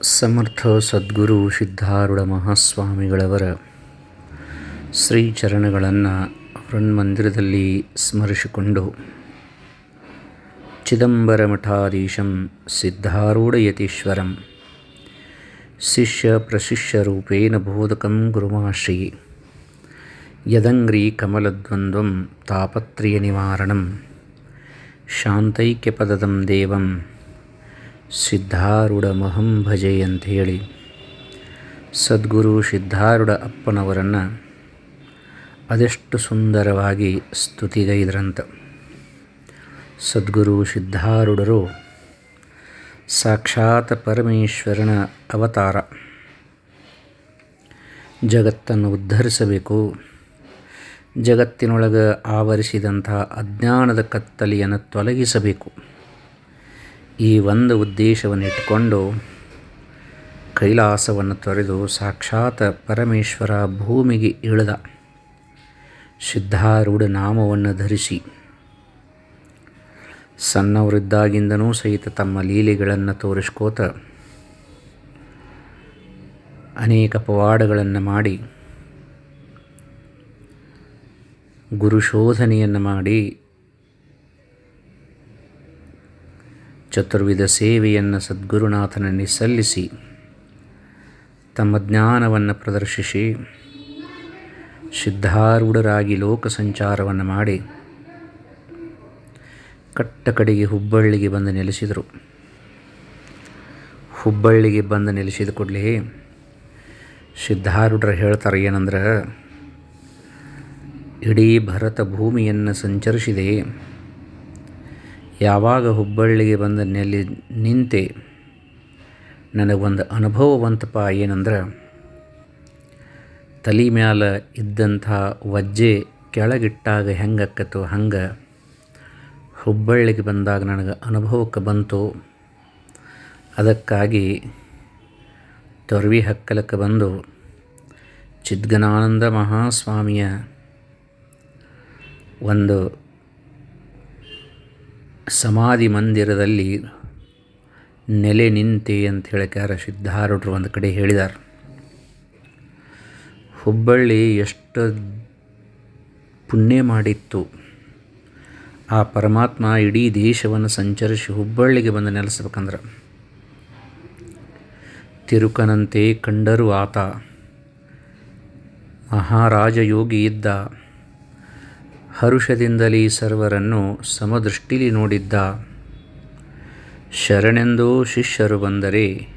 ಸಮರ್ಥ ಸದ್ಗುರು ಸಿದ್ಧಾರೂಢ ಮಹಾಸ್ವಾಮಿಗಳವರ ಶ್ರೀಚರಣಗಳನ್ನು ವೃನ್ಮಂದಿರದಲ್ಲಿ ಸ್ಮರಿಸಿಕೊಂಡು ಚಿದಂಬರ ಮಠಾಧೀಶಂ ಸಿದ್ಧಾರೂಢಯತೀಶ್ವರಂ ಶಿಷ್ಯ ಪ್ರಶಿಷ್ಯರೂಪೇಣ ಬೋಧಕಂ ಗುರುಮಾಶ್ರೀ ಯದಂಗ್ರಿ ಕಮಲದ್ವಂದ್ವಂ ತಾಪತ್ರಯ ನಿವಾರಣಂ ಶಾಂತೈಕ್ಯಪದದಂ ದೇವಂ ಸಿದ್ಧಾರೂಢಮಹಂ ಭಜೆ ಹೇಳಿ ಸದ್ಗುರು ಸಿದ್ಧಾರೂಢ ಅಪ್ಪನವರನ್ನು ಅದೆಷ್ಟು ಸುಂದರವಾಗಿ ಸ್ತುತಿಗೈದ್ರಂತ. ಸದ್ಗುರು ಸಿದ್ಧಾರೂಢರು ಸಾಕ್ಷಾತ್ ಪರಮೇಶ್ವರನ ಅವತಾರ. ಜಗತ್ತನ್ನು ಉದ್ಧರಿಸಬೇಕು. ಜಗತ್ತಿನೊಳಗೆ ಆವರಿಸಿದಂಥ ಅಜ್ಞಾನದ ಕತ್ತಲೆಯನ್ನು ತೊಲಗಿಸಬೇಕು. ಈ ಒಂದು ಉದ್ದೇಶವನ್ನು ಇಟ್ಟುಕೊಂಡು ಕೈಲಾಸವನ್ನು ತೊರೆದು ಸಾಕ್ಷಾತ್ ಪರಮೇಶ್ವರ ಭೂಮಿಗೆ ಇಳಿದ ಸಿದ್ಧಾರೂಢ ನಾಮವನ್ನು ಧರಿಸಿ ಸಣ್ಣವರಿದ್ದಾಗಿಂದನೂ ಸಹಿತ ತಮ್ಮ ಲೀಲೆಗಳನ್ನು ತೋರಿಸ್ಕೋತ ಅನೇಕ ಪವಾಡಗಳನ್ನು ಮಾಡಿ, ಗುರುಶೋಧನೆಯನ್ನು ಮಾಡಿ ಚತುರ್ವಿಧ ಸೇವೆಯನ್ನು ಸದ್ಗುರುನಾಥನಲ್ಲಿ ಸಲ್ಲಿಸಿ ತಮ್ಮ ಜ್ಞಾನವನ್ನು ಪ್ರದರ್ಶಿಸಿ ಸಿದ್ಧಾರೂಢರಾಗಿ ಲೋಕ ಸಂಚಾರವನ್ನು ಮಾಡಿ ಕಟ್ಟ ಕಡೆಗೆ ಹುಬ್ಬಳ್ಳಿಗೆ ಬಂದು ನೆಲೆಸಿದರು. ಹುಬ್ಬಳ್ಳಿಗೆ ಬಂದು ನೆಲೆಸಿದ ಕೂಡಲೇ ಸಿದ್ಧಾರೂಢರು ಹೇಳ್ತಾರೆ, ಏನಂದ್ರೆ, ಇಡೀ ಭರತ ಭೂಮಿಯನ್ನು ಸಂಚರಿಸಿದೆ. ಯಾವಾಗ ಹುಬ್ಬಳ್ಳಿಗೆ ಬಂದ ನೆಲೆ ನಿಂತೆ ನನಗೊಂದು ಅನುಭವ ಬಂತಪ್ಪ ಏನಂದ್ರೆ, ತಲೆ ಮ್ಯಾಲ ಇದ್ದಂಥ ವಜ್ಜೆ ಕೆಳಗಿಟ್ಟಾಗ ಹೆಂಗೆ ಅಕ್ಕತ್ತೋ ಹಂಗೆ ಹುಬ್ಬಳ್ಳಿಗೆ ಬಂದಾಗ ನನಗೆ ಅನುಭವಕ್ಕೆ ಬಂತು. ಅದಕ್ಕಾಗಿ ತೊರ್ವಿ ಹಕ್ಕಲಕ್ಕೆ ಬಂದು ಚಿದ್ಗನಾನಂದ ಮಹಾಸ್ವಾಮಿಯ ಒಂದು ಸಮಾಧಿ ಮಂದಿರದಲ್ಲಿ ನೆಲೆ ನಿಂತೆ ಅಂತ ಹೇಳಕ್ಯಾರ ಸಿದ್ಧಾರೂಢರು ಒಂದು ಕಡೆ ಹೇಳಿದ್ದಾರೆ ಹುಬ್ಬಳ್ಳಿ ಎಷ್ಟು ಪುಣ್ಯ ಮಾಡಿತ್ತು. ಆ ಪರಮಾತ್ಮ ಇಡೀ ದೇಶವನ್ನು ಸಂಚರಿಸಿ ಹುಬ್ಬಳ್ಳಿಗೆ ಬಂದು ನೆಲೆಸ್ಬೇಕಂದ್ರೆ. ತಿರುಕನಂತೆ ಕಂಡರು ಆತ ಮಹಾರಾಜ ಯೋಗಿ ಇದ್ದ ಹರುಷದಿಂದಲೇ ಸರ್ವರನ್ನು ಸಮದೃಷ್ಟಿಲಿ ನೋಡಿದ್ದ. ಶರಣೆಂದು ಶಿಷ್ಯರು ಬಂದರೆ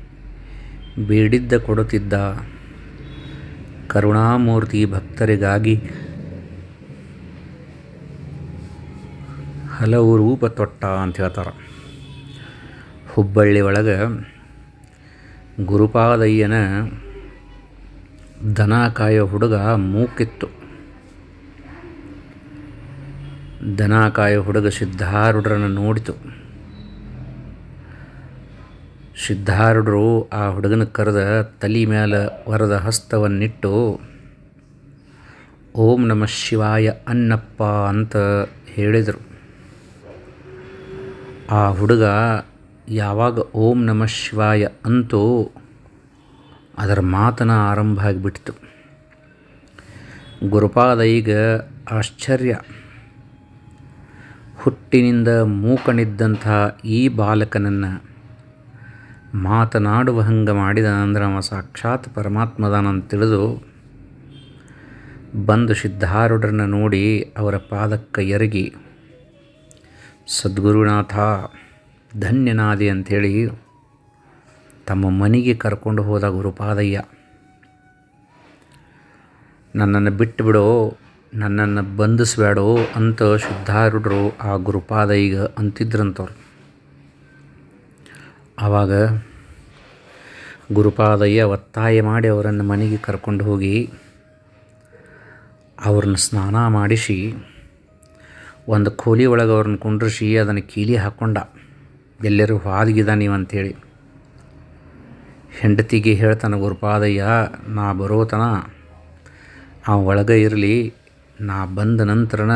ಬೇಡಿದ್ದ ಕೊಡುತ್ತಿದ್ದ. ಕರುಣಾಮೂರ್ತಿ ಭಕ್ತರಿಗಾಗಿ ಹಲವು ರೂಪ ತೊಟ್ಟ ಅಂತ ಹೇಳ್ತಾರೆ. ಹುಬ್ಬಳ್ಳಿ ಒಳಗೆ ಗುರುಪಾದಯ್ಯನ ದನ ಕಾಯೋ ಹುಡುಗ ಮೂಕಿತ್ತು. ದನ ಹುಡುಗ ಸಿದ್ಧಾರೂಢರನ್ನು ನೋಡಿತು. ಸಿದ್ಧಾರೂಢರು ಆ ಹುಡುಗನ ಕರೆದ ತಲೆ ಮೇಲೆ ವರದ ಹಸ್ತವನ್ನಿಟ್ಟು, ಓಂ ನಮ ಶಿವಾಯ ಅನ್ನಪ್ಪ ಅಂತ ಹೇಳಿದರು. ಆ ಹುಡುಗ ಯಾವಾಗ ಓಂ ನಮ ಶಿವಾಯ ಅಂತೂ ಅದರ ಮಾತನ ಆರಂಭ ಆಗಿಬಿಟ್ಟಿತು. ಗುರುಪಾದ ಈಗ ಆಶ್ಚರ್ಯ. ಹುಟ್ಟಿನಿಂದ ಮೂಕಣಿದ್ದಂತಹ ಈ ಬಾಲಕನನ್ನು ಮಾತನಾಡುವ ಹಂಗೆ ಮಾಡಿದ ಅಂದ್ರೆ ಅವ ಸಾಕ್ಷಾತ್ ಪರಮಾತ್ಮದಾನಂತ ತಿಳಿದು ಬಂದು ಸಿದ್ಧಾರೂಢರನ್ನು ನೋಡಿ ಅವರ ಪಾದಕ್ಕೆ ಎರಗಿ, ಸದ್ಗುರುನಾಥ, ಧನ್ಯನಾದಿ ಅಂಥೇಳಿ ತಮ್ಮ ಮನೆಗೆ ಕರ್ಕೊಂಡು ಹೋದ ಗುರುಪಾದಯ್ಯ, ನನ್ನನ್ನು ಬಿಟ್ಟು ಬಿಡೋ ನನ್ನನ್ನು ಬಂಧಿಸ್ಬೇಡೋ ಅಂತ ಶುದ್ಧಾರುಡ್ರು ಆ ಗುರುಪಾದ ಈಗ ಅಂತಿದ್ರಂತವ್ರು. ಆವಾಗ ಗುರುಪಾದಯ್ಯ ಒತ್ತಾಯ ಮಾಡಿ ಅವರನ್ನು ಮನೆಗೆ ಕರ್ಕೊಂಡು ಹೋಗಿ ಅವ್ರನ್ನ ಸ್ನಾನ ಮಾಡಿಸಿ ಒಂದು ಕೋಲಿ ಒಳಗೆ ಅವ್ರನ್ನ ಕುಂಡ್ರಿಸಿ ಅದನ್ನು ಕೀಲಿ ಹಾಕ್ಕೊಂಡ ಎಲ್ಲರೂ ಹಾದಿಗಿದ ನೀವು ಅಂಥೇಳಿ ಹೆಂಡತಿಗೆ ಹೇಳ್ತಾನೆ ಗುರುಪಾದಯ್ಯ, ನಾ ಬರೋತನ, ಆ ಒಳಗೆ ಇರಲಿ ನಾ ಬಂದ ನಂತರನ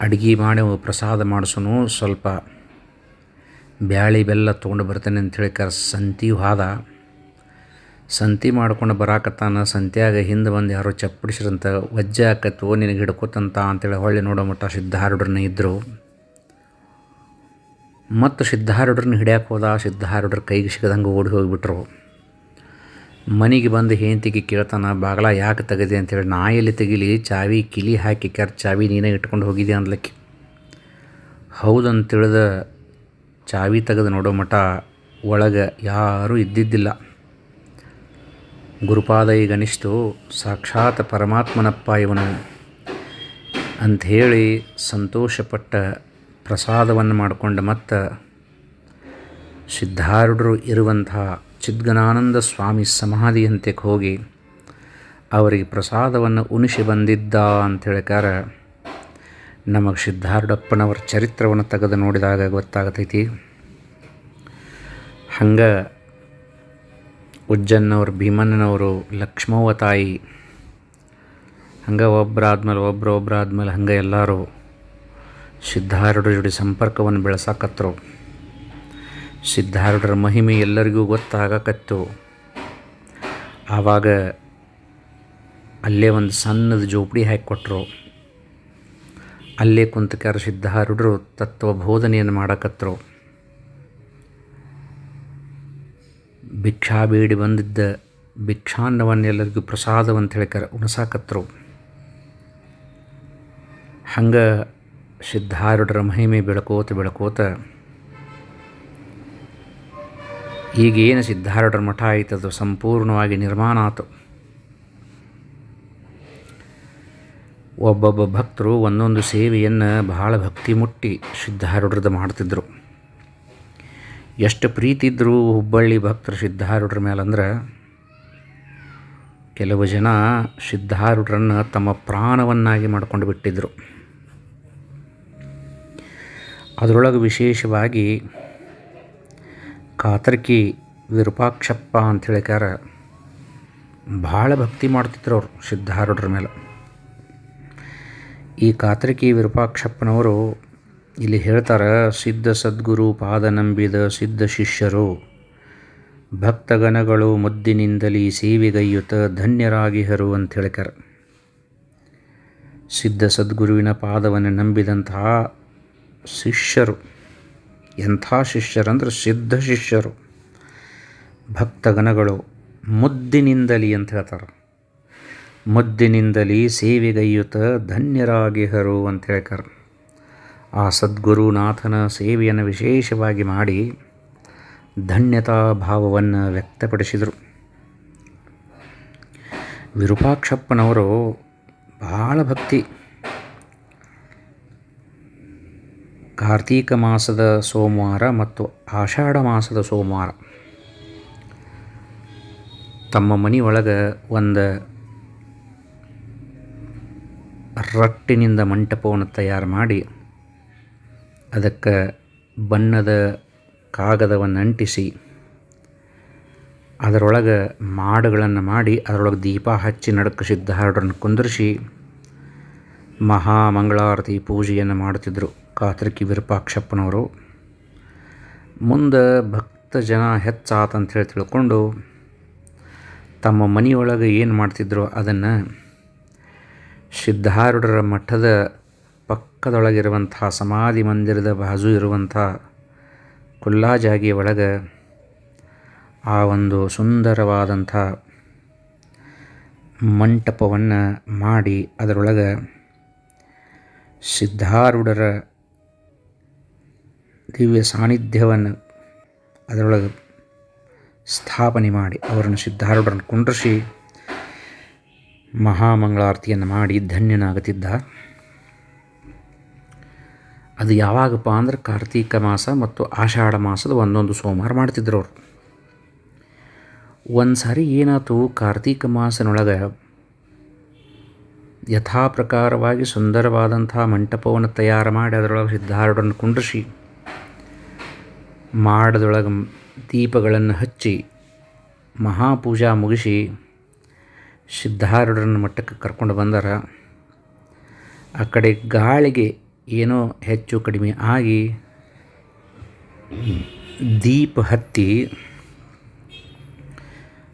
ಅಡುಗೆ ಮಾಡಿ ಪ್ರಸಾದ ಮಾಡಿಸೋನು, ಸ್ವಲ್ಪ ಬ್ಯಾಳಿ ಬೆಲ್ಲ ತೊಗೊಂಡು ಬರ್ತೇನೆ ಅಂಥೇಳಿ ಕರ್ ಸಂತಿ ಹಾದ. ಸಂತಿ ಮಾಡ್ಕೊಂಡು ಬರಾಕತ್ತಾನ, ಸಂತ್ಯಾಗ ಹಿಂದೆ ಬಂದು ಯಾರೋ ಚಪ್ಪಡಿಸ್ರಂತ, ವಜ್ಜೆ ಆಕತ್ತು ನಿನಗೆ ಹಿಡ್ಕೋತಂತ ಅಂತೇಳಿ ಹೊಳ್ಳಿ ನೋಡೋ ಮಟ್ಟ ಸಿದ್ಧಾರೂಢರನ್ನ ಇದ್ದರು ಮತ್ತು ಸಿದ್ಧಾರೂಢರನ್ನ ಹಿಡಿಯಾಕೋದ ಹೋದ, ಸಿದ್ಧಾರೂಢರ ಕೈಗೆ ಸಿಗದಂಗೆ ಓಡಿ ಹೋಗಿಬಿಟ್ರು. ಮನೆಗೆ ಬಂದು ಹೆಂಡತಿಗೆ ಕೇಳ್ತಾನೆ, ಬಾಗಲ ಯಾಕೆ ತೆಗೆದೆ ಅಂತೇಳಿ ಎಲ್ಲಿ ತೆಗಿಲಿ, ಚಾವಿ ಕಿಲಿ ಹಾಕಿ ಕರ್, ಚಾವಿ ನೀನೇ ಇಟ್ಕೊಂಡು ಹೋಗಿದೆ ಅಂದ್ಲಕ್ಕಿ. ಹೌದಂತ ತಿಳಿದ, ಚಾವಿ ತೆಗೆದು ನೋಡೋ ಮಠ, ಒಳಗೆ ಯಾರೂ ಇದ್ದಿದ್ದಿಲ್ಲ. ಗುರುಪಾದ ಗಣಿಷ್ಠು ಸಾಕ್ಷಾತ್ ಪರಮಾತ್ಮನಪ್ಪ ಇವನು. ಅಂಥೇಳಿ ಸಂತೋಷಪಟ್ಟ ಪ್ರಸಾದವನ್ನು ಮಾಡಿಕೊಂಡು ಮತ್ತು ಸಿದ್ಧಾರೂಢರು ಇರುವಂಥ ಚಿದ್ಗನಾನಂದ ಸ್ವಾಮಿ ಸಮಾಧಿಯಂತೆ ಹೋಗಿ ಅವರಿಗೆ ಪ್ರಸಾದವನ್ನು ಉಣಿಸಿ ಬಂದಿದ್ದ ಅಂಥೇಳಿಕಾರ ನಮಗೆ ಸಿದ್ಧಾರೂಢಪ್ಪನವರ ಚರಿತ್ರವನ್ನು ತೆಗೆದು ನೋಡಿದಾಗ ಗೊತ್ತಾಗತೈತಿ. ಹಂಗೆ ಉಜ್ಜನ್ನವರು, ಭೀಮಣ್ಣನವರು, ಲಕ್ಷ್ಮವ್ವ ತಾಯಿ, ಹಂಗೆ ಒಬ್ಬರಾದ್ಮೇಲೆ ಒಬ್ಬರು ಒಬ್ಬರಾದ್ಮೇಲೆ ಹಂಗೆ ಎಲ್ಲರೂ ಸಿದ್ಧಾರೂಢರ ಜೋಡಿ ಸಂಪರ್ಕವನ್ನು ಬೆಳೆಸಾಕತ್ರು. ಸಿದ್ಧಾರೂಢರ ಮಹಿಮೆ ಎಲ್ಲರಿಗೂ ಗೊತ್ತಾಗಕತ್ತು ಆವಾಗ ಅಲ್ಲೇ ಒಂದು ಸಣ್ಣದ ಜೋಪಡಿ ಹಾಕಿಕೊಟ್ರು. ಅಲ್ಲೇ ಕುಂತಕಾರ ಸಿದ್ಧಾರೂಢರು ತತ್ವ ಬೋಧನೆಯನ್ನು ಮಾಡಕತ್ತರು ಭಿಕ್ಷಾ ಬೇಡಿ ಬಂದಿದ್ದ ಭಿಕ್ಷಾನ್ನವನ್ನೆಲ್ಲರಿಗೂ ಪ್ರಸಾದ ಪ್ರಸಾದವಂತ ಹೇಳ್ಕಾರ ಉಣಸಾಕತ್ರು. ಹಂಗೆ ಸಿದ್ಧಾರೂಢರ ಮಹಿಮೆ ಬೆಳಕೋತ ಬೆಳಕೋತ ಈಗೇನು ಸಿದ್ಧಾರೂಢರ ಮಠ ಆಯಿತದು ಸಂಪೂರ್ಣವಾಗಿ ನಿರ್ಮಾಣ ಆಯಿತು ಒಬ್ಬೊಬ್ಬ ಭಕ್ತರು ಒಂದೊಂದು ಸೇವೆಯನ್ನು ಬಹಳ ಭಕ್ತಿ ಮುಟ್ಟಿ ಸಿದ್ಧಾರೂಢರದ್ದು ಮಾಡ್ತಿದ್ರು. ಎಷ್ಟು ಪ್ರೀತಿ ಇದ್ದರೂ ಹುಬ್ಬಳ್ಳಿ ಭಕ್ತರು ಸಿದ್ಧಾರೂಢರ ಮೇಲಂದ್ರೆ ಕೆಲವು ಜನ ಸಿದ್ಧಾರೂಢರನ್ನು ತಮ್ಮ ಪ್ರಾಣವನ್ನಾಗಿ ಮಾಡ್ಕೊಂಡು ಬಿಟ್ಟಿದ್ದರು ಅದರೊಳಗೆ ವಿಶೇಷವಾಗಿ ಕಾತರ್ಕಿ ವಿರೂಪಾಕ್ಷಪ್ಪ ಅಂತ ಹೇಳಿಕಾರ ಭಾಳ ಭಕ್ತಿ ಮಾಡ್ತಿದ್ರು ಅವರು ಸಿದ್ಧಾರೂಢರ ಮೇಲೆ. ಈ ಕಾತರ್ಕಿ ವಿರೂಪಾಕ್ಷಪ್ಪನವರು ಇಲ್ಲಿ ಹೇಳ್ತಾರೆ, ಸಿದ್ಧ ಸದ್ಗುರು ಪಾದ ನಂಬಿದ ಸಿದ್ಧ ಶಿಷ್ಯರು, ಭಕ್ತಗಣಗಳು ಮುದ್ದಿನಿಂದಲೀ ಸೇವೆಗೈಯುತ ಧನ್ಯರಾಗಿಹರು ಅಂತ ಹೇಳ್ತಾರೆ ಸಿದ್ಧ ಸದ್ಗುರುವಿನ ಪಾದವನ್ನು ನಂಬಿದಂತಹ ಶಿಷ್ಯರು ಎಂಥ ಶಿಷ್ಯರಂದ್ರೆ ಸಿದ್ಧ ಶಿಷ್ಯರು. ಭಕ್ತಗಣಗಳು ಮುದ್ದಿನಿಂದಲಿ ಅಂತ ಹೇಳ್ತಾರೆ. ಮುದ್ದಿನಿಂದಲಿ ಸೇವೆಗೈಯುತ ಧನ್ಯರಾಗಿಹರು ಅಂತ ಹೇಳ್ತಾರೆ ಆ ಸದ್ಗುರುನಾಥನ ಸೇವೆಯನ್ನು ವಿಶೇಷವಾಗಿ ಮಾಡಿ ಧನ್ಯತಾ ಭಾವವನ್ನು ವ್ಯಕ್ತಪಡಿಸಿದರು. ವಿರೂಪಾಕ್ಷಪ್ಪನವರು ಭಾಳ ಭಕ್ತಿ. ಕಾರ್ತೀಕ ಮಾಸದ ಸೋಮವಾರ ಮತ್ತು ಆಷಾಢ ಮಾಸದ ಸೋಮವಾರ. ತಮ್ಮ ಮನೆಯೊಳಗೆ ಒಂದು ರಟ್ಟಿನಿಂದ ಮಂಟಪವನ್ನು ತಯಾರು ಮಾಡಿ, ಅದಕ್ಕೆ ಬಣ್ಣದ ಕಾಗದವನ್ನು ಅಂಟಿಸಿ, ಅದರೊಳಗೆ ಮಾಡುಗಳನ್ನು ಮಾಡಿ, ಅದರೊಳಗೆ ದೀಪ ಹಚ್ಚಿ ನಡಕ ಸಿದ್ಧಾರೂಢರನ್ನು ಕುಂದರಿಸಿ ಮಹಾಮಂಗಳಾರತಿ ಪೂಜೆಯನ್ನು ಮಾಡುತ್ತಿದ್ದರು ಕಾತರ್ಕಿ ವಿರೂಪಾಕ್ಷಪ್ಪನವರು ಮುಂದೆ ಭಕ್ತ ಜನ ಹೆಚ್ಚಾತಂತ ಹೇಳಿ ತಿಳ್ಕೊಂಡು ತಮ್ಮ ಮನೆಯೊಳಗೆ ಏನು ಮಾಡ್ತಿದ್ರು ಅದನ್ನು ಸಿದ್ಧಾರೂಢರ ಮಠದ ಪಕ್ಕದೊಳಗಿರುವಂಥ ಸಮಾಧಿ ಮಂದಿರದ ಬಾಜು ಇರುವಂಥ ಕುಲ್ಲಾ ಜಾಗಿ ಒಳಗೆ ಆ ಒಂದು ಸುಂದರವಾದಂಥ ಮಂಟಪವನ್ನು ಮಾಡಿ ಅದರೊಳಗೆ ಸಿದ್ಧಾರೂಢರ ದಿವ್ಯ ಸಾನ್ನಿಧ್ಯವನ್ನು ಅದರೊಳಗೆ ಸ್ಥಾಪನೆ ಮಾಡಿ ಅವರನ್ನು ಸಿದ್ಧಾರೂಢರನ್ನು ಕುಂಡ್ರಿಸಿ ಮಹಾಮಂಗಳಾರತಿಯನ್ನು ಮಾಡಿ ಧನ್ಯನಾಗುತ್ತಿದ್ದ. ಅದು ಯಾವಾಗಪ್ಪ ಅಂದ್ರೆ ಕಾರ್ತೀಕ ಮಾಸ ಮತ್ತು ಆಷಾಢ ಮಾಸದ ಒಂದೊಂದು ಸೋಮವಾರ ಮಾಡ್ತಿದ್ರು ಅವರು. ಒಂದು ಸಾರಿ ಏನಾಯ್ತು, ಕಾರ್ತೀಕ ಮಾಸನೊಳಗೆ ಯಥಾ ಪ್ರಕಾರವಾಗಿ ಸುಂದರವಾದಂಥ ಮಂಟಪವನ್ನು ತಯಾರು ಮಾಡಿ ಅದರೊಳಗೆ ಸಿದ್ಧಾರೂಢರನ್ನು ಕುಂಡ್ರಿಸಿ ಮಾಡದೊಳಗೆ ದೀಪಗಳನ್ನು ಹಚ್ಚಿ ಮಹಾಪೂಜಾ ಮುಗಿಸಿ ಸಿದ್ಧಾರೂಢರನ್ನ ಮಟ್ಟಕ್ಕೆ ಕರ್ಕೊಂಡು ಬಂದಾರ. ಆ ಕಡೆ ಗಾಳಿಗೆ ಏನೋ ಹೆಚ್ಚು ಕಡಿಮೆ ಆಗಿ ದೀಪ ಹತ್ತಿ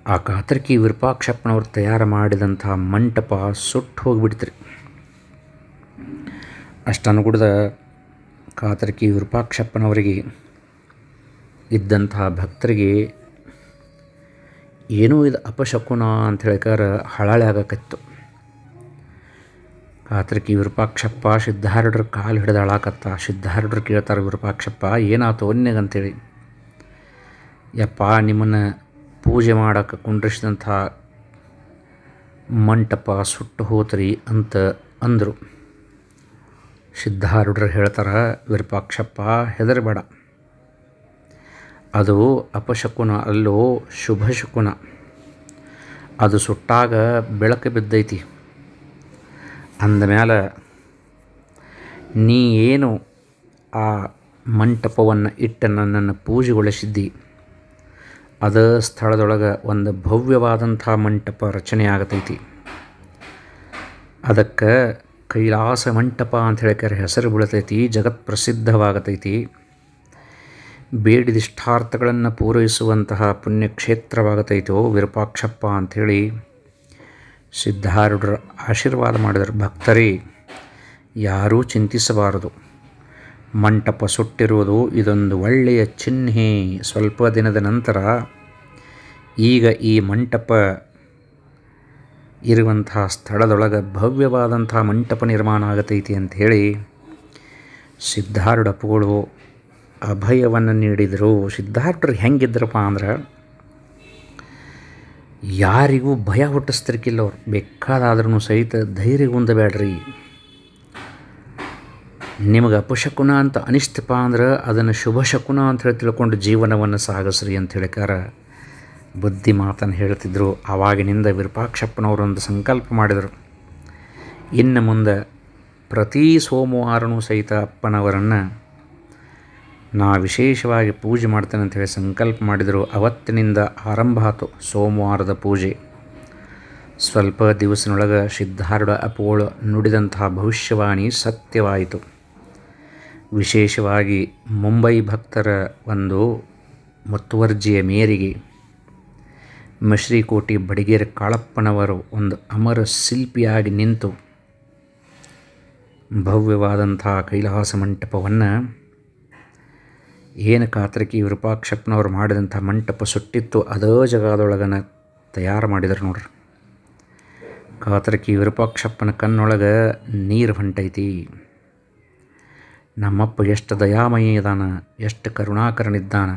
ಆ ಕಾತರ್ಕಿ ವಿರೂಪಾಕ್ಷಪ್ಪನವ್ರು ತಯಾರು ಮಾಡಿದಂಥ ಮಂಟಪ ಸುಟ್ಟು ಹೋಗಿಬಿಡ್ತ್ರಿ. ಕುಡ್ದ ಕಾತರ್ಕಿ ವಿರೂಪಾಕ್ಷಪ್ಪನವರಿಗೆ ಇದ್ದಂತಹ ಭಕ್ತರಿಗೆ ಏನೂ ಇದು ಅಪಶಕುನ ಅಂತ ಹೇಳಿಕಾರ ಹಳಾಳೆ ಆಗಕತ್ತು. ಕಾತರ್ಕಿ ವಿರೂಪಾಕ್ಷಪ್ಪ ಸಿದ್ಧಾರೂಢರ ಕಾಲು ಹಿಡಿದು ಅಳಾಕತ್ತ. ಸಿದ್ಧಾರೂಢರು ಕೇಳ್ತಾರೆ, ವಿರೂಪಾಕ್ಷಪ್ಪ ಏನಾಯ್ತು ಅಂತೇಳಿ ಯಪ್ಪ, ನಿಮ್ಮನ್ನು ಪೂಜೆ ಮಾಡೋಕೆ ಕುಂಡ್ರಿಸಿದಂಥ ಮಂಟಪ ಸುಟ್ಟು ಹೋತ್ರಿ ಅಂತ ಅಂದರು. ಸಿದ್ಧಾರೂಢರು ಹೇಳ್ತಾರೆ, ವಿರೂಪಾಕ್ಷಪ್ಪ, ಹೆದರಬೇಡ. ಅದು ಅಪಶಕುನ, ಅಲ್ಲೋ ಶುಭ ಶಕುನ ಅದು ಸುಟ್ಟಾಗ ಬೆಳಕು ಬಿದ್ದೈತಿ. ಅಂದಮೇಲೆ ನೀ ಏನು ಆ ಮಂಟಪವನ್ನು ಇಟ್ಟು ನನ್ನನ್ನು ಪೂಜೆಗೊಳಿಸಿದ್ದಿ? ಅದ ಸ್ಥಳದೊಳಗೆ ಒಂದು ಭವ್ಯವಾದಂಥ ಮಂಟಪ ರಚನೆ ಆಗತೈತಿ. ಅದಕ್ಕೆ ಕೈಲಾಸ ಮಂಟಪ ಅಂತ ಹೇಳಿಕರೆ ಹೆಸರು ಬೀಳತೈತಿ ಜಗತ್ ಪ್ರಸಿದ್ಧವಾಗತೈತಿ ಬೇಡಿದಿಷ್ಟಾರ್ಥಗಳನ್ನು ಪೂರೈಸುವಂತಹ ಪುಣ್ಯಕ್ಷೇತ್ರವಾಗತೈತೋ ವಿರೂಪಾಕ್ಷಪ್ಪ ಅಂಥೇಳಿ ಸಿದ್ಧಾರೂಢರ ಆಶೀರ್ವಾದ ಮಾಡಿದರು. ಭಕ್ತರೇ, ಯಾರೂ ಚಿಂತಿಸಬಾರದು. ಮಂಟಪ ಸುಟ್ಟಿರುವುದು ಇದೊಂದು ಒಳ್ಳೆಯ ಚಿಹ್ನೆ. ಸ್ವಲ್ಪ ದಿನದ ನಂತರ ಈಗ ಈ ಮಂಟಪ ಇರುವಂತಹ ಸ್ಥಳದೊಳಗೆ ಭವ್ಯವಾದಂತಹ ಮಂಟಪ ನಿರ್ಮಾಣ ಆಗತೈತಿ ಅಂಥೇಳಿ ಸಿದ್ಧಾರೂಢಪ್ಪಗಳು ಅಭಯವನ್ನು ನೀಡಿದರು. ಸಿದ್ಧಾರ್ಥರು ಹೆಂಗಿದ್ರಪ್ಪ ಅಂದ್ರೆ, ಯಾರಿಗೂ ಭಯ ಹುಟ್ಟಿಸ್ತಿರ್ಕಿಲ್ಲ ಅವ್ರು. ಬೇಕಾದಾದ್ರೂ ಸಹಿತ ಧೈರ್ಯ ಹೊಂದಬೇಡ್ರಿ. ನಿಮಗೆ ಅಪಶಕುನ ಅಂತ ಅನಿಸ್ತಪ್ಪ ಅಂದ್ರೆ, ಅದನ್ನು ಶುಭ ಶಕುನ ಅಂತ ಹೇಳಿ ತಿಳ್ಕೊಂಡು ಜೀವನವನ್ನು ಸಾಗಿಸ್ರಿ ಅಂತ ಹೇಳಿಕಾರ ಬುದ್ಧಿ ಮಾತನ್ನು ಹೇಳ್ತಿದ್ರು. ಆವಾಗಿನಿಂದ ವಿರೂಪಾಕ್ಷಪ್ಪನವರೊಂದು ಸಂಕಲ್ಪ ಮಾಡಿದರು. ಇನ್ನು ಮುಂದೆ ಪ್ರತಿ ಸೋಮವಾರನೂ ಸಹಿತ ಅಪ್ಪನವರನ್ನು ನಾ ವಿಶೇಷವಾಗಿ ಪೂಜೆ ಮಾಡ್ತೇನೆ ಅಂತೇಳಿ ಸಂಕಲ್ಪ ಮಾಡಿದರು. ಅವತ್ತಿನಿಂದ ಆರಂಭ ಆಯಿತು ಸೋಮವಾರದ ಪೂಜೆ. ಸ್ವಲ್ಪ ದಿವಸನೊಳಗೆ ಸಿದ್ಧಾರ್ಢ ಅಪೋಳ ನುಡಿದಂತಹ ಭವಿಷ್ಯವಾಣಿ ಸತ್ಯವಾಯಿತು. ವಿಶೇಷವಾಗಿ ಮುಂಬೈ ಭಕ್ತರ ಒಂದು ಮುತುವರ್ಜಿಯ ಮೇರೆಗೆ ಮಶ್ರೀಕೋಟಿ ಬಡಿಗೇರ ಕಾಳಪ್ಪನವರು ಒಂದು ಅಮರ ಶಿಲ್ಪಿಯಾಗಿ ನಿಂತು ಭವ್ಯವಾದಂತಹ ಕೈಲಾಸ ಮಂಟಪವನ್ನು ಏನು ಕಾತ್ರಕಿ ವಿರೂಪಾಕ್ಷಪ್ಪನವರು ಮಾಡಿದಂಥ ಮಂಟಪ ಸುಟ್ಟಿತ್ತು, ಅದೇ ಜಗದೊಳಗನ ತಯಾರು ಮಾಡಿದರು ನೋಡ್ರಿ. ಕಾತ್ರಕಿ ವಿರೂಪಾಕ್ಷಪ್ಪನ ಕಣ್ಣೊಳಗೆ ನೀರು ಹೊಂಟೈತಿ. ನಮ್ಮಪ್ಪ ಎಷ್ಟು ದಯಾಮಯಿ ಇದ್ದಾನ ಎಷ್ಟು ಕರುಣಾಕರನಿದ್ದಾನ.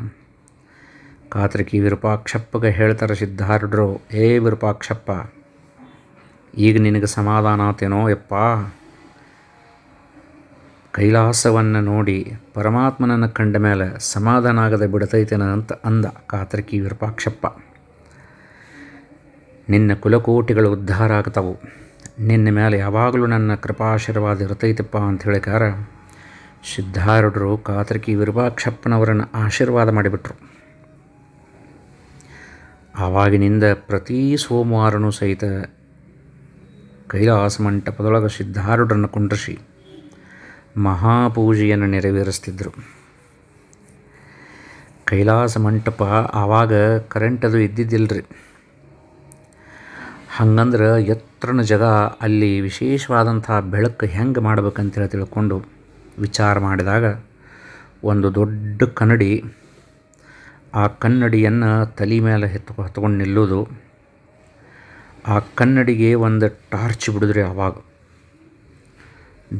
ಕಾತ್ರಕಿ ವಿರೂಪಾಕ್ಷಪ್ಪಗೆ ಹೇಳ್ತಾರೆ ಸಿದ್ಧಾರ್ಡ್ರು ಏ ವಿರೂಪಾಕ್ಷಪ್ಪ, ಈಗ ನಿನಗೆ ಸಮಾಧಾನ ಆತೇನೋ ಯಪ್ಪ? ಕೈಲಾಸವನ್ನು ನೋಡಿ ಪರಮಾತ್ಮನನ್ನು ಕಂಡ ಮೇಲೆ ಸಮಾಧಾನ ಆಗದೆ ಬಿಡ್ತೈತೇನ ಅಂತ ಅಂದ ಕಾತರಕಿ ವಿರೂಪಾಕ್ಷಪ್ಪ. ನಿನ್ನ ಕುಲಕೋಟಿಗಳು ಉದ್ಧಾರ ಆಗ್ತಾವು. ನಿನ್ನ ಮೇಲೆ ಯಾವಾಗಲೂ ನನ್ನ ಕೃಪಾಶೀರ್ವಾದ ಇರ್ತೈತಪ್ಪ ಅಂತ ಹೇಳಿಕಾರ ಸಿದ್ಧಾರೂಢರು ಕಾತರಕಿ ವಿರೂಪಾಕ್ಷಪ್ಪನವರನ್ನು ಆಶೀರ್ವಾದ ಮಾಡಿಬಿಟ್ರು. ಆವಾಗಿನಿಂದ ಪ್ರತಿ ಸೋಮವಾರನೂ ಸಹಿತ ಕೈಲಾಸ ಮಂಟಪದೊಳಗೆ ಸಿದ್ಧಾರೂಢರನ್ನು ಕುಂಡ್ರಿಸಿ ಮಹಾಪೂಜೆಯನ್ನು ನೆರವೇರಿಸ್ತಿದ್ದರು ಕೈಲಾಸ ಮಂಟಪ ಆವಾಗ ಕರೆಂಟ್ ಅದು ಇದ್ದಿದ್ದಿಲ್ಲರಿ ಹಂಗಂದ್ರೆ ಎತ್ತರನ ಜಗ ಅಲ್ಲಿ ವಿಶೇಷವಾದಂಥ ಬೆಳಕು ಹೆಂಗೆ ಮಾಡ್ಬೇಕಂತೇಳಿ ತಿಳ್ಕೊಂಡು ವಿಚಾರ ಮಾಡಿದಾಗ ಒಂದು ದೊಡ್ಡ ಕನ್ನಡಿ ಆ ಕನ್ನಡಿಯನ್ನು ತಲೆ ಮೇಲೆ ಹೆತ್ತು ಹತ್ಕೊಂಡು ನಿಲ್ಲೋದು. ಆ ಕನ್ನಡಿಗೆ ಒಂದು ಟಾರ್ಚ್ ಬಿಡಿದ್ರಿ ಆವಾಗ.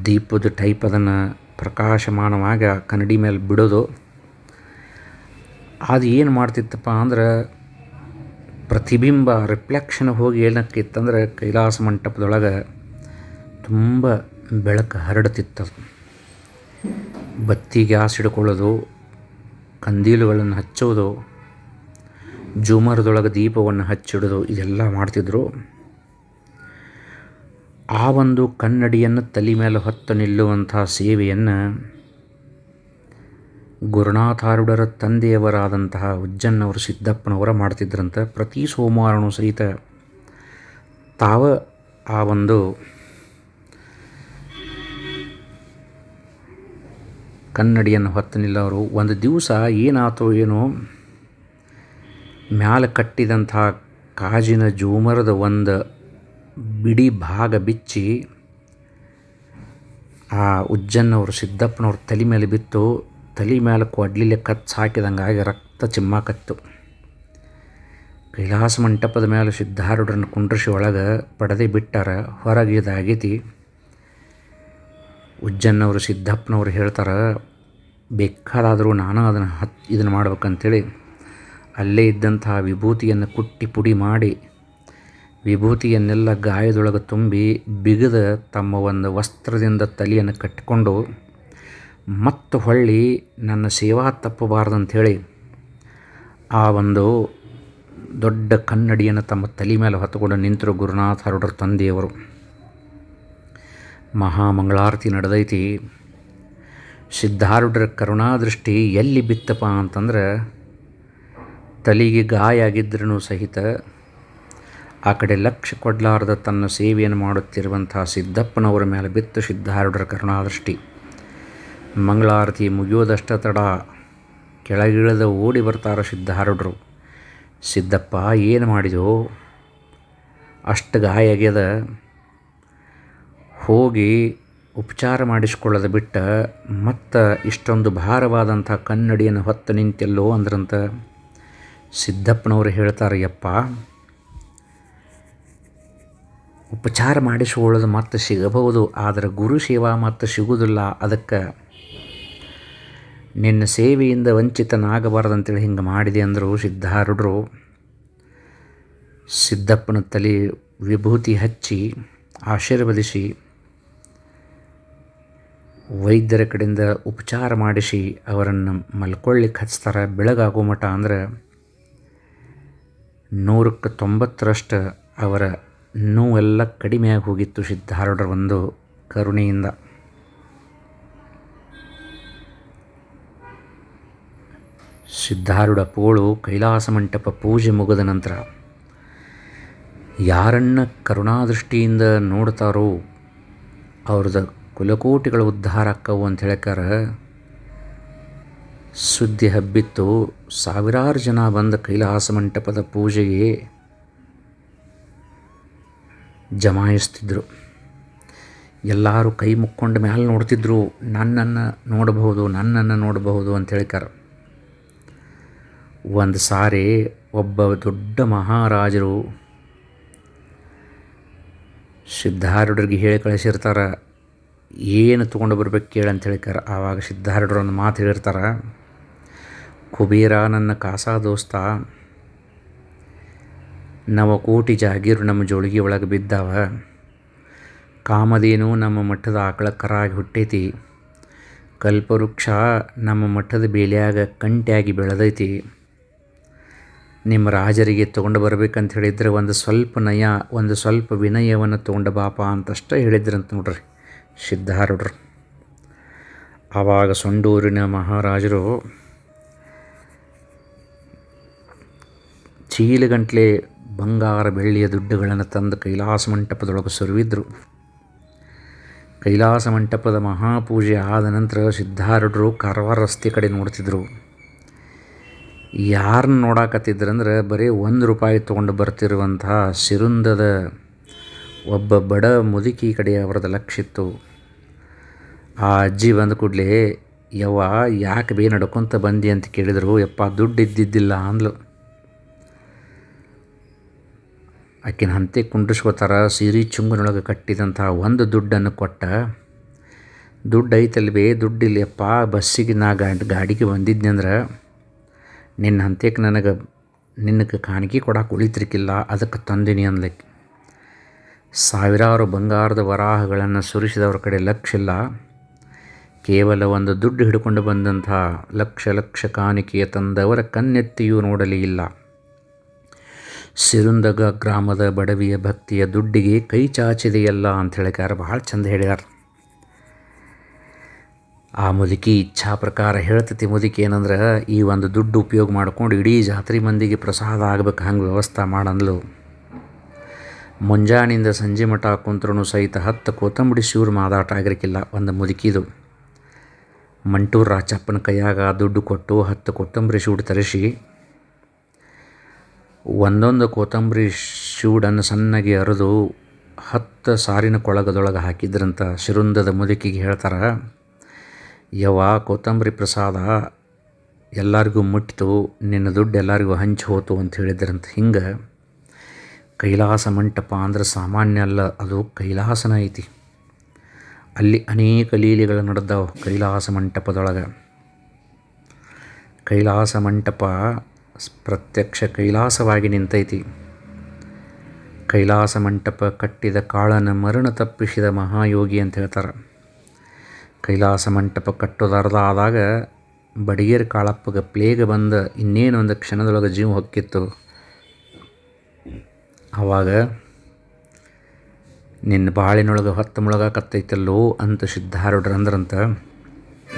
ದೀಪದ ಟೈಪ್ ಅದನ್ನು ಪ್ರಕಾಶಮಾನವಾಗಿ ಕನ್ನಡಿ ಮೇಲೆ ಬಿಡೋದು. ಅದು ಏನು ಮಾಡ್ತಿತ್ತಪ್ಪ ಅಂದ್ರೆ ಪ್ರತಿಬಿಂಬ ರಿಫ್ಲೆಕ್ಷನ್ ಹೋಗಿ ಏನಕ್ಕಿತ್ತಂದ್ರೆ ಕೈಲಾಸ ಮಂಟಪದೊಳಗೆ ತುಂಬ ಬೆಳಕು ಹರಡ್ತಿತ್ತು ಬತ್ತಿ ಗ್ಯಾಸ್ ಹಿಡ್ಕೊಳ್ಳೋದು, ಕಂದೀಲುಗಳನ್ನು ಹಚ್ಚೋದು, ಜೂಮರದೊಳಗೆ ದೀಪವನ್ನು ಹಚ್ಚಿಡೋದು, ಇದೆಲ್ಲ ಮಾಡ್ತಿದ್ರು. ಆ ಒಂದು ಕನ್ನಡಿಯನ್ನು ತಲೆ ಮೇಲೆ ಹೊತ್ತು ನಿಲ್ಲುವಂಥ ಸೇವೆಯನ್ನು ಗುರುನಾಥಾರುಡರ ತಂದೆಯವರಾದಂತಹ ಉಜ್ಜನ್ನವರು ಸಿದ್ದಪ್ಪನವರ ಮಾಡ್ತಿದ್ರಂತೆ. ಪ್ರತಿ ಸೋಮವಾರನೂ ಸಹಿತ ತಾವ ಆ ಒಂದು ಕನ್ನಡಿಯನ್ನು ಹೊತ್ತು ನಿಲ್ಲವರು ಒಂದು ದಿವಸ ಏನಾತೋ ಏನೋ ಮ್ಯಾಲ ಕಟ್ಟಿದಂಥ ಕಾಜಿನ ಜೂಮರದ ಒಂದು ಬಿಡಿ ಭಾಗ ಬಿಚ್ಚಿ ಆ ಉಜ್ಜನ್ನವರು ಸಿದ್ದಪ್ಪನವ್ರ ತಲೆ ಮೇಲೆ ಬಿತ್ತು. ತಲೆ ಮೇಲೆ ಕೊಡ್ಲಿಲೆ ಕಚ್ಚು ಹಾಕಿದಂಗಾಗಿ ರಕ್ತ ಚಿಮ್ಮಾಕತ್ತು ಕೈಲಾಸ ಮಂಟಪದ ಮೇಲೆ ಸಿದ್ಧಾರೂಢರನ್ನು ಕುಂಡ್ರಿಸಿ ಒಳಗೆ ಪಡೆದೇ ಬಿಟ್ಟಾರ. ಹೊರಗೆ ಇದಾಗೈತಿ ಉಜ್ಜನ್ನವರು ಸಿದ್ದಪ್ಪನವ್ರು ಹೇಳ್ತಾರೆ, ಬೇಕಾದಾದರೂ ನಾನು ಅದನ್ನು ಹತ್, ಇದನ್ನು ಮಾಡ್ಬೇಕಂತೇಳಿ. ಅಲ್ಲೇ ಇದ್ದಂತಹ ವಿಭೂತಿಯನ್ನು ಕುಟ್ಟಿ ಪುಡಿ ಮಾಡಿ ವಿಭೂತಿಯನ್ನೆಲ್ಲ ಗಾಯದೊಳಗೆ ತುಂಬಿ ಬಿಗಿದ ತಮ್ಮ ಒಂದು ವಸ್ತ್ರದಿಂದ ತಲೆಯನ್ನು ಕಟ್ಟಿಕೊಂಡು, ಮತ್ತು ಹೊಳ್ಳಿ, ನನ್ನ ಸೇವಾ ತಪ್ಪಬಾರ್ದಂಥೇಳಿ ಆ ಒಂದು ದೊಡ್ಡ ಕನ್ನಡಿಯನ್ನು ತಮ್ಮ ತಲೆ ಮೇಲೆ ಹೊತ್ತುಕೊಂಡು ನಿಂತರು ಗುರುನಾಥ ಹರಡರ ತಂದೆಯವರು. ಮಹಾಮಂಗಳಾರತಿ ನಡೆದೈತಿ. ಸಿದ್ಧಾರುಡ್ರ ಕರುಣಾದೃಷ್ಟಿ ಎಲ್ಲಿ ಬಿತ್ತಪ್ಪ ಅಂತಂದ್ರೆ, ತಲೆಗೆ ಗಾಯ ಆಗಿದ್ರೂ ಸಹಿತ ಆ ಕಡೆ ಲಕ್ಷ್ಯ ಕೊಡಲಾರದ ತನ್ನ ಸೇವೆಯನ್ನು ಮಾಡುತ್ತಿರುವಂತಹ ಸಿದ್ದಪ್ಪನವರ ಮೇಲೆ ಬಿತ್ತು ಸಿದ್ಧಾರೂಢರ ಕರುಣಾದೃಷ್ಟಿ. ಮಂಗಳಾರತಿ ಮುಗಿಯೋದಷ್ಟ ತಡ ಕೆಳಗಿಳಿದ ಓಡಿ ಬರ್ತಾರ ಸಿದ್ಧಾರೂಢರು. ಸಿದ್ದಪ್ಪ, ಏನು ಮಾಡಿದೋ ಅಷ್ಟು ಗಾಯ ಆಗ್ಯದ. ಹೋಗಿ ಉಪಚಾರ ಮಾಡಿಸ್ಕೊಳ್ಳೋದು ಬಿಟ್ಟ ಮತ್ತು ಇಷ್ಟೊಂದು ಭಾರವಾದಂಥ ಕನ್ನಡಿಯನ್ನು ಹೊತ್ತು ನಿಂತೆಲ್ಲೋ ಅಂದ್ರಂತ ಸಿದ್ದಪ್ಪನವರು ಹೇಳ್ತಾರೆ, ಯಪ್ಪ ಉಪಚಾರ ಮಾಡಿಸಿಕೊಳ್ಳೋದು ಮತ್ತು ಸಿಗಬಹುದು, ಆದರೆ ಗುರು ಸೇವಾ ಮತ್ತು ಸಿಗುವುದಿಲ್ಲ. ಅದಕ್ಕೆ ನಿನ್ನ ಸೇವೆಯಿಂದ ವಂಚಿತನಾಗಬಾರ್ದಂತೇಳಿ ಹಿಂಗೆ ಮಾಡಿದೆ ಅಂದರು ಸಿದ್ಧಾರೂಢರು. ಸಿದ್ದಪ್ಪನ ತಲೆ ವಿಭೂತಿ ಹಚ್ಚಿ ಆಶೀರ್ವದಿಸಿ, ವೈದ್ಯರ ಕಡೆಯಿಂದ ಉಪಚಾರ ಮಾಡಿಸಿ ಅವರನ್ನು ಮಲ್ಕೊಳ್ಳಿಕ್ಕೆ ಹಚ್ತಾರೆ. ಬೆಳಗಾಗೋ ಮಠ ಅಂದರೆ ನೂರಕ್ಕೆ ತೊಂಬತ್ತರಷ್ಟು ಅವರ ನೋವೆಲ್ಲ ಕಡಿಮೆಯಾಗಿ ಹೋಗಿತ್ತು ಸಿದ್ಧಾರೂಢರ ಒಂದು ಕರುಣೆಯಿಂದ. ಸಿದ್ಧಾರೂಢ ಪೋಳು ಕೈಲಾಸ ಮಂಟಪ ಪೂಜೆ ಮುಗಿದ ನಂತರ ಯಾರನ್ನ ಕರುಣಾದೃಷ್ಟಿಯಿಂದ ನೋಡ್ತಾರೋ ಅವ್ರದ್ದು ಕುಲಕೋಟಿಗಳ ಉದ್ಧಾರ ಆಕ್ಕವು ಅಂತ ಹೇಳ್ಕಾರ ಸುದ್ದಿ ಹಬ್ಬಿತ್ತು, ಸಾವಿರಾರು ಜನ ಬಂದ ಕೈಲಾಸ ಮಂಟಪದ ಪೂಜೆಗೆ ಜಮಾಯಿಸ್ತಿದ್ರು. ಎಲ್ಲರೂ ಕೈ ಮುಕ್ಕೊಂಡು ಮ್ಯಾಲೆ ನೋಡ್ತಿದ್ರು, ನನ್ನನ್ನು ನೋಡಬಹುದು ನನ್ನನ್ನು ನೋಡಬಹುದು ಅಂತ ಹೇಳ್ಕಾರ. ಒಂದು ಸಾರಿ ಒಬ್ಬ ದೊಡ್ಡ ಮಹಾರಾಜರು ಸಿದ್ಧಾರೂಢರಿಗೆ ಹೇಳಿ ಕಳಿಸಿರ್ತಾರೆ, ಏನು ತೊಗೊಂಡು ಬರ್ಬೇಕು ಕೇಳಿ ಅಂತ ಹೇಳ್ತಾರೆ ಆವಾಗ ಸಿದ್ಧಾರೂಢರು ಒಂದು ಮಾತು ಹೇಳಿರ್ತಾರೆ, ಕುಬೀರ ನನ್ನ ಕಾಸಾ ದೋಸ್ತ ನವಕೋಟಿ ಜಾಗೀರು ನಮ್ಮ ಜೋಳಿಗೆ ಒಳಗೆ ಬಿದ್ದಾವ. ಕಾಮಧೇನು ನಮ್ಮ ಮಠದ ಆಕಳ ಕರಾಗಿ ಹುಟ್ಟೈತಿ. ಕಲ್ಪವೃಕ್ಷ ನಮ್ಮ ಮಠದ ಬೇಲಿಯಾಗ ಕಂಟಿಯಾಗಿ ಬೆಳೆದೈತಿ. ನಿಮ್ಮ ರಾಜರಿಗೆ ತೊಗೊಂಡು ಬರ್ಬೇಕಂತ ಹೇಳಿದ್ರೆ ಒಂದು ಸ್ವಲ್ಪ ನಯ, ಒಂದು ಸ್ವಲ್ಪ ವಿನಯವನ್ನು ತೊಗೊಂಡು ಬಾಪ ಅಂತಷ್ಟೇ ಹೇಳಿದ್ರಂತ ನೋಡ್ರಿ ಸಿದ್ಧಾರೂಢರು. ಆವಾಗ ಸೊಂಡೂರಿನ ಮಹಾರಾಜರು ಚೀಲಗಂಟ್ಲೆ ಬಂಗಾರ ಬೆಳ್ಳಿಯ ದುಡ್ಡುಗಳನ್ನು ತಂದು ಕೈಲಾಸ ಮಂಟಪದೊಳಗೆ ಸುರುವಿದ್ರು. ಕೈಲಾಸ ಮಂಟಪದ ಮಹಾಪೂಜೆ ಆದ ನಂತರ ಸಿದ್ಧಾರೂಢರು ಕಾರವಾರ ರಸ್ತೆ ಕಡೆ ನೋಡ್ತಿದ್ರು. ಯಾರನ್ನ ನೋಡಾಕತ್ತಿದ್ರಂದ್ರೆ ಬರೀ ಒಂದು ರೂಪಾಯಿ ತೊಗೊಂಡು ಬರ್ತಿರುವಂತಹ ಸಿರುಂದದ ಒಬ್ಬ ಬಡ ಮುದುಕಿ ಕಡೆ ಅವರದ್ದು ಲಕ್ಷ್ಯ ಇತ್ತು. ಆ ಅಜ್ಜಿ ಬಂದ ಕೂಡಲೇ, ಯವ್ವ, ಯಾಕೆ ಬೇ ನಡ್ಕೊತ ಬಂದಿ? ಅಂತ ಕೇಳಿದರು. ಯಪ್ಪ, ದುಡ್ಡು ಇದ್ದಿದ್ದಿಲ್ಲ, ಅಂದ್ಲು. ಆಕಿನ ಹಂತೆ ಕುಂಡ್ರಿಸ್ಕೋತಾರ ಸೀರೆ ಚುಂಗನೊಳಗೆ ಕಟ್ಟಿದಂಥ ಒಂದು ದುಡ್ಡನ್ನು ಕೊಟ್ಟ. ದುಡ್ಡು ಐತಲ್ವೇ ದುಡ್ಡಿಲ್ಲಪ್ಪ ಬಸ್ಸಿಗೆ ನಾ ಗಾಡಿ ಗಾಡಿಗೆ ಬಂದಿದ್ನಿ ಅಂದ್ರೆ ನಿನ್ನ ಹಂತಕ್ಕೆ ನನಗೆ ನಿನ್ನಕ್ಕೆ ಕಾಣಿಕೆ ಕೊಡಕ್ಕೆ ಉಳಿತಿರ್ಕಿಲ್ಲ, ಅದಕ್ಕೆ ತಂದಿನಿ ಅನ್ಲಿಕ್ಕೆ ಸಾವಿರಾರು ಬಂಗಾರದ ವರಾಹಗಳನ್ನು ಸುರಿಸಿದವ್ರ ಕಡೆ ಲಕ್ಷ ಇಲ್ಲ. ಕೇವಲ ಒಂದು ದುಡ್ಡು ಹಿಡ್ಕೊಂಡು ಬಂದಂಥ ಲಕ್ಷ ಲಕ್ಷ ಕಾಣಿಕೆಯ ತಂದವರ ಕನ್ನೆತ್ತಿಯೂ ನೋಡಲಿ ಇಲ್ಲ. ಸಿರುಂದಗ ಗ್ರಾಮದ ಬಡವಿಯ ಭಕ್ತಿಯ ದುಡ್ಡಿಗೆ ಕೈ ಚಾಚಿದೆಯಲ್ಲ ಅಂತ ಹೇಳಿಕಾರ ಭಾಳ ಚಂದ ಹೇಳ್ಯಾರ. ಆ ಮುದುಕಿ ಇಚ್ಛಾ ಪ್ರಕಾರ ಹೇಳ್ತತಿ ಮುದುಕಿ ಏನಂದ್ರೆ, ಈ ಒಂದು ದುಡ್ಡು ಉಪಯೋಗ ಮಾಡ್ಕೊಂಡು ಇಡೀ ಜಾತ್ರೆ ಮಂದಿಗೆ ಪ್ರಸಾದ ಆಗ್ಬೇಕು, ಹಂಗೆ ವ್ಯವಸ್ಥೆ ಮಾಡಂದ್ಲು. ಮುಂಜಾನಿಂದ ಸಂಜೆ ಮಠ ಕುಂತ್ರೂ ಸಹಿತ ಹತ್ತು ಕೋತಂಬಡಿ ಶಿವರು ಮಾದಾಟ ಆಗಿರಕ್ಕಿಲ್ಲ ಒಂದು ಮುದುಕಿದು. ಮಂಟೂರು ರಾಚಪ್ಪನ ಕೈಯಾಗ ದುಡ್ಡು ಕೊಟ್ಟು ಹತ್ತು ಕೊತ್ತಂಬರಿ ಶೂಟ್ ತರಿಸಿ ಒಂದೊಂದು ಕೊತ್ತಂಬರಿ ಶೂಡನ್ನು ಸಣ್ಣಗೆ ಅರೆದು ಹತ್ತು ಸಾರಿನ ಕೊಳಗದೊಳಗೆ ಹಾಕಿದ್ರಂತ ಶಿರುಂದದ ಮುದುಕಿಗೆ ಹೇಳ್ತಾರೆ ಯವಾ ಕೊತ್ತಂಬರಿ ಪ್ರಸಾದ ಎಲ್ಲರಿಗೂ ಮುಟ್ಟಿತು, ನಿನ್ನ ದುಡ್ಡು ಎಲ್ಲರಿಗೂ ಹಂಚಿ ಹೋತು ಅಂತ ಹೇಳಿದ್ರಂತ ಹಿಂಗೆ ಕೈಲಾಸ ಮಂಟಪ ಅಂದ್ರೆ ಸಾಮಾನ್ಯ ಅಲ್ಲ, ಅದು ಕೈಲಾಸನ ಐತಿ. ಅಲ್ಲಿ ಅನೇಕ ಲೀಲೆಗಳು ನಡೆದವು ಕೈಲಾಸ ಮಂಟಪದೊಳಗೆ. ಕೈಲಾಸ ಮಂಟಪ ಪ್ರತ್ಯಕ್ಷ ಕೈಲಾಸವಾಗಿ ನಿಂತೈತಿ. ಕೈಲಾಸ ಮಂಟಪ ಕಟ್ಟಿದ ಕಾಳನ ಮರಣ ತಪ್ಪಿಸಿದ ಮಹಾಯೋಗಿ ಅಂತ ಹೇಳ್ತಾರೆ. ಕೈಲಾಸ ಮಂಟಪ ಕಟ್ಟೋದರ್ಧ ಆದಾಗ ಬಡಿಗೇರ್ ಕಾಳಪ್ಪಗೆ ಪ್ಲೇಗ್ ಬಂದ ಇನ್ನೇನು ಒಂದು ಕ್ಷಣದೊಳಗೆ ಜೀವ ಹೊಕ್ಕಿತ್ತು. ಆವಾಗ ನಿನ್ನ ಬಾಳಿನೊಳಗೆ ಹೊತ್ತು ಮುಳುಗಾಕತ್ತೈತಲ್ಲೋ ಅಂತ ಸಿದ್ಧಾರುಡ್ರಂದ್ರಂತ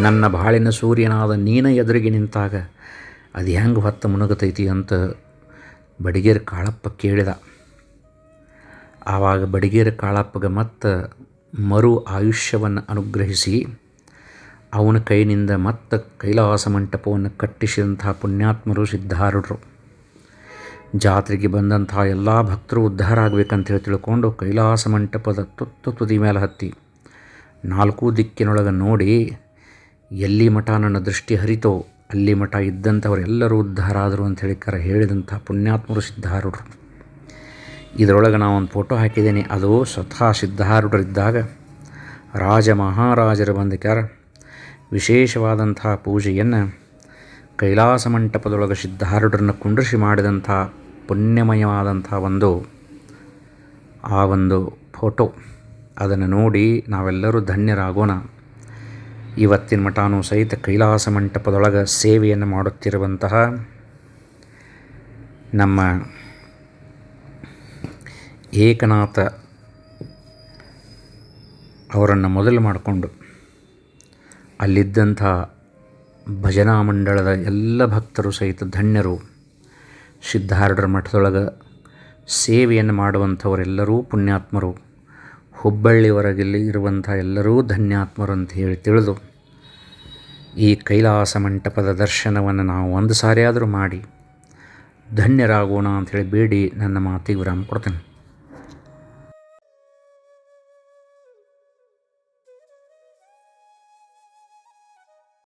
ನನ್ನ ಬಾಳಿನ ಸೂರ್ಯನಾದ ನೀನ ಎದುರಿಗೆ ನಿಂತಾಗ ಅದು ಹೆಂಗೆ ಹೊತ್ತ ಮುನುಗತೈತಿ ಅಂತ ಬಡಿಗೇರ್ ಕಾಳಪ್ಪ ಕೇಳಿದ. ಆವಾಗ ಬಡಿಗೇರ ಕಾಳಪ್ಪಗೆ ಮತ್ತೆ ಮರು ಆಯುಷ್ಯವನ್ನು ಅನುಗ್ರಹಿಸಿ ಅವನ ಕೈನಿಂದ ಮತ್ತೆ ಕೈಲಾಸ ಮಂಟಪವನ್ನು ಕಟ್ಟಿಸಿದಂತಹ ಪುಣ್ಯಾತ್ಮರು ಸಿದ್ಧಾರೂಢರು. ಜಾತ್ರೆಗೆ ಬಂದಂತಹ ಎಲ್ಲ ಭಕ್ತರು ಉದ್ಧಾರ ಆಗಬೇಕಂತ ಹೇಳಿ ತಿಳ್ಕೊಂಡು ಕೈಲಾಸ ಮಂಟಪದ ತುತ್ತು ತುದಿ ಮೇಲೆ ಹತ್ತಿ ನಾಲ್ಕು ದಿಕ್ಕಿನೊಳಗೆ ನೋಡಿ ಎಲ್ಲಿ ಮಠ ನನ್ನ ದೃಷ್ಟಿ ಹರಿತೋ ಅಲ್ಲಿ ಮಠ ಇದ್ದಂಥವರೆಲ್ಲರೂ ಉದ್ಧಾರ ಆದರು ಅಂತ ಹೇಳಿ ಕರ ಹೇಳಿದಂಥ ಪುಣ್ಯಾತ್ಮರು ಸಿದ್ಧಾರೂಢರು. ಇದರೊಳಗೆ ನಾವು ಒಂದು ಫೋಟೋ ಹಾಕಿದ್ದೀನಿ. ಅದು ಸ್ವತಃ ಸಿದ್ಧಾರೂಢರಿದ್ದಾಗ ರಾಜ ಮಹಾರಾಜರು ಬಂದಿಕ್ಕಾರ ವಿಶೇಷವಾದಂಥ ಪೂಜೆಯನ್ನು ಕೈಲಾಸ ಮಂಟಪದೊಳಗೆ ಸಿದ್ಧಾರೂಢರನ್ನು ಕುಂಡ್ರಿಸಿ ಮಾಡಿದಂಥ ಪುಣ್ಯಮಯವಾದಂಥ ಒಂದು, ಆ ಒಂದು ಫೋಟೋ. ಅದನ್ನು ನೋಡಿ ನಾವೆಲ್ಲರೂ ಧನ್ಯರಾಗೋಣ. ಇವತ್ತಿನ ಮಠಾನು ಸಹಿತ ಕೈಲಾಸ ಮಂಟಪದೊಳಗೆ ಸೇವೆಯನ್ನು ಮಾಡುತ್ತಿರುವಂತಹ ನಮ್ಮ ಏಕನಾಥ ಅವರನ್ನು ಮೊದಲು ಮಾಡಿಕೊಂಡು ಅಲ್ಲಿದ್ದಂಥ ಭಜನಾ ಮಂಡಳದ ಎಲ್ಲ ಭಕ್ತರು ಸಹಿತ ಧನ್ಯರು. ಸಿದ್ಧಾರೂಢರ ಮಠದೊಳಗೆ ಸೇವೆಯನ್ನು ಮಾಡುವಂಥವರೆಲ್ಲರೂ ಪುಣ್ಯಾತ್ಮರು. ಹುಬ್ಬಳ್ಳಿವರೆಗಿಲ್ಲಿ ಇರುವಂಥ ಎಲ್ಲರೂ ಧನ್ಯಾತ್ಮರು ಅಂತ ಹೇಳಿ ತಿಳಿದು ಈ ಕೈಲಾಸ ಮಂಟಪದ ದರ್ಶನವನ್ನು ನಾವು ಒಂದು ಸಾರಿಯಾದರೂ ಮಾಡಿ. ಧನ್ಯರಾಗೋಣ ಅಂಥೇಳಿ ಬೇಡಿ ನನ್ನ ಮಾತಿಗೆ ವಿರಾಮ ಕೊಡ್ತೇನೆ.